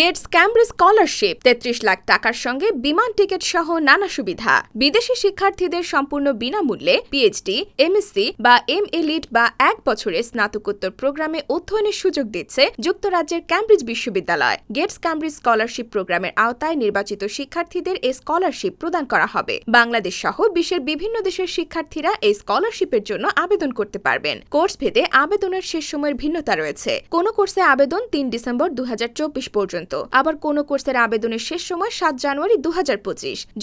Gates Cambridge scholarship, তেত্রিশ লাখ টাকার সঙ্গে বিমান টিকিট সহ নানা সুবিধা। বিদেশি শিক্ষার্থীদের সম্পূর্ণ বিনামূল্যে পিএইচডি এমএসসি বা এম এলিট বা এক বছরের স্নাতকোত্তর প্রোগ্রামে অধ্যয়নের সুযোগ দিচ্ছে যুক্তরাজ্যের ক্যামব্রিজ বিশ্ববিদ্যালয়। গেটস ক্যামব্রিজ স্কলারশিপ প্রোগ্রামের আওতায় নির্বাচিত শিক্ষার্থীদের এই স্কলারশিপ প্রদান করা হবে। বাংলাদেশ সহ বিশ্বের বিভিন্ন দেশের শিক্ষার্থীরা এই স্কলারশিপের জন্য আবেদন করতে পারবেন। কোর্স ভেদে আবেদনের শেষ সময়ের ভিন্নতা রয়েছে। কোন কোর্সে আবেদন তিন ডিসেম্বর দু হাজার চব্বিশ পর্যন্ত। আবার কোন কোর্সের আবেদনের শেষ সময় সাত জানুয়ারি দু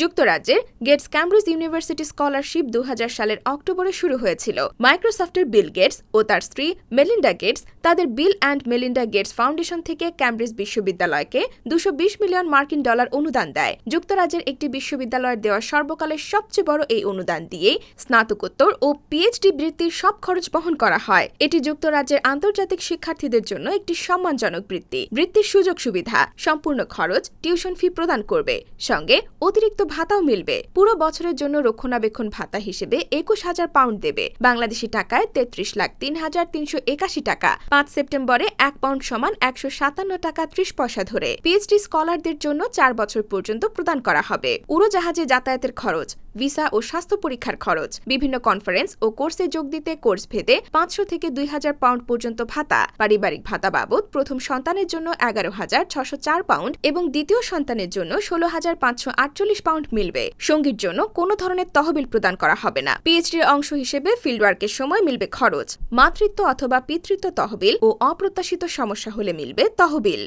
যুক্তরাজ্যের গেটস ক্যামব্রিজ ইউনিভার্সিটি স্কলারশিপ দু সালের অক্টোবরে শুরু হয়েছিল। মাইক্রোসফটের বিল গেটস ও তার স্ত্রী মেলিন্ডা গেটস তাদের Bill and Melinda Gates foundation থেকে ক্যামব্রিজ বিশ্ববিদ্যালয়কে দুশো মিলিয়ন মার্কিন ডলার অনুদান দেয়। যুক্তরাজ্যের একটি বিশ্ববিদ্যালয়ের দেওয়া সর্বকালের সবচেয়ে বড় এই অনুদান দিয়েই স্নাতকোত্তর ও পিএইচডি বৃত্তির সব খরচ বহন করা হয়। এটি যুক্তরাজ্যের আন্তর্জাতিক শিক্ষার্থীদের জন্য একটি সম্মানজনক বৃত্তি। বৃত্তির সুযোগ সুবিধা সম্পূর্ণ খরচ টিউশন ফি প্রদান করবে। সঙ্গে অতিরিক্ত ভাতাও মিলবে। পুরো বছরের জন্য রক্ষণাবেক্ষণ ভাতা হিসেবে একুশ হাজার পাউন্ড দেবে। বাংলাদেশি টাকায় তেত্রিশ লাখ তিন হাজার তিনশো একাশি টাকা। পাঁচ সেপ্টেম্বরে এক পাউন্ড সমান একশো সাতান্ন টাকা ত্রিশ পয়সা ধরে। পিএইচডি স্কলারদের জন্য চার বছর পর্যন্ত প্রদান করা হবে। উড়োজাহাজে যাতায়াতের খরচ, ভিসা ও স্বাস্থ্য পরীক্ষার খরচ, বিভিন্ন কনফারেন্স ও কোর্সে যোগ দিতে কোর্স ভেদে পাঁচশো থেকে দুই হাজার পাউন্ড পর্যন্ত ভাতা। পারিবারিক ভাতা বাবদ প্রথম সন্তানের জন্য এগারো হাজার ছশো চার পাউন্ড এবং দ্বিতীয় সন্তানের জন্য ষোলো হাজার পাঁচশো আটচল্লিশ পাউন্ড মিলবে। সঙ্গীর জন্য কোনো ধরনের তহবিল প্রদান করা হবে না। পিএইচডির অংশ হিসেবে ফিল্ডওয়ার্কের সময় মিলবে খরচ। মাতৃত্ব অথবা পিতৃত্ব তহবিল ও অপ্রত্যাশিত সমস্যা হলে মিলবে তহবিল।